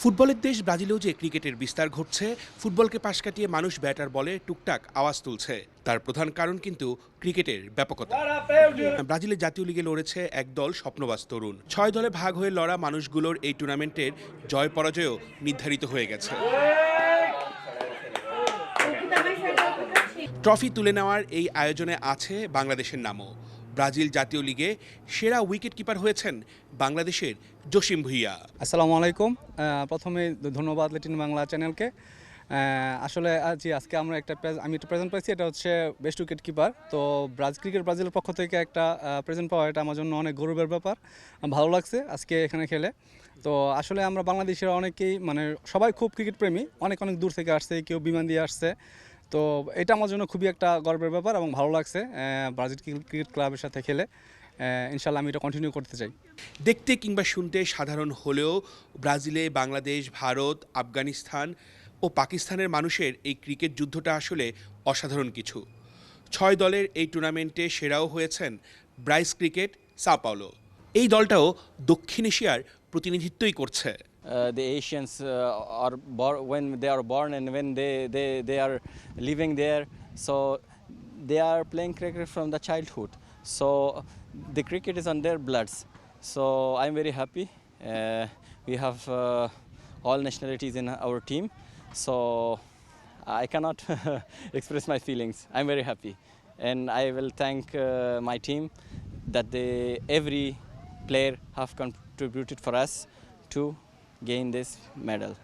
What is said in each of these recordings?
ফুটবলের দেশ ব্রাজিলেও যে ক্রিকেটের বিস্তার ঘটছে ফুটবলকে পাশ কাটিয়ে মানুষ ব্যাটার বলে টুকটাক আওয়াজ তুলছে। তার প্রধান কারণ কিন্তু ক্রিকেটের ব্যাপকতা। ব্রাজিলের জাতীয় লিগে লড়েছে একদল স্বপ্নবাস তরুণ। ছয় দলে ভাগ হয়ে লড়া মানুষগুলোর এই টুর্নামেন্টের জয় পরাজয়ও নির্ধারিত হয়ে গেছে। ট্রফি তুলে নেওয়ার এই আয়োজনে আছে বাংলাদেশের নামও। ব্রাজিল জাতীয় লিগে সেরা উইকেট কিপার হয়েছেন বাংলাদেশের জসিম ভুইয়া। আসসালামু আলাইকুম। প্রথমে ধন্যবাদ লেটিন বাংলা চ্যানেলকে। আসলে আজ আজকে আমরা একটা আমি একটা প্রেজেন্ট পাইছি, এটা হচ্ছে বেস্ট উইকেট কিপার তো ব্রাজ ক্রিকেট ব্রাজিলের পক্ষ থেকে একটা প্রেজেন্ট পাওয়া, এটা আমার জন্য অনেক গৌরবের ব্যাপার। ভালো লাগছে আজকে এখানে খেলে। তো আসলে আমরা বাংলাদেশের অনেকেই মানে সবাই খুব ক্রিকেট প্রেমী। অনেক অনেক দূর থেকে আসছে, কেউ বিমান দিয়ে আসছে। তো এটা আমার জন্য খুবই একটা গর্বের ব্যাপার এবং ভালো লাগছে ব্রাজিল ক্রিকেট ক্লাবের সাথে খেলে। ইনশাল্লাহ আমি এটা কন্টিনিউ করতে চাই। দেখতে কিংবা শুনতে সাধারণ হলেও ব্রাজিলে বাংলাদেশ, ভারত, আফগানিস্তান ও পাকিস্তানের মানুষের এই ক্রিকেট যুদ্ধটা আসলে অসাধারণ কিছু। ছয় দলের এই টুর্নামেন্টে সেরাও হয়েছেন ব্রাইস ক্রিকেট সাপাওলো এই দলটাও দক্ষিণ এশিয়ার প্রতিনিধিত্বই করছে। Uh, the Asians uh, are bor- when they are born and when they, they, they are living there. So they are playing cricket from the childhood. So the cricket is on their bloods. So I'm very happy. Uh, we have uh, all nationalities in our team. So I cannot express my feelings. I'm very happy. And I will thank uh, my team that they every player have contributed for us to gain this medal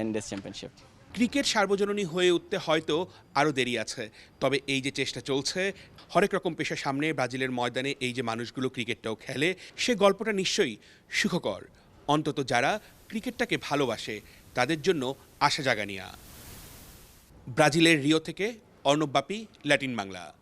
in this championship. Cricket সার্বজনীনী হয়ে উঠতে হয়তো আরও দেরি আছে, তবে এই যে চেষ্টা চলছে, হরেক রকম পেশা সামনে ব্রাজিলের ময়দানে এই যে মানুষগুলো ক্রিকেটটাও খেলে, সে গল্পটা নিশ্চয়ই সুখকর। অন্তত যারা ক্রিকেটটাকে ভালোবাসে, তাদের জন্য আশা জাগানিয়া। ব্রাজিলের রিও থেকে অর্ণব বাপি, ল্যাটিন বাংলা।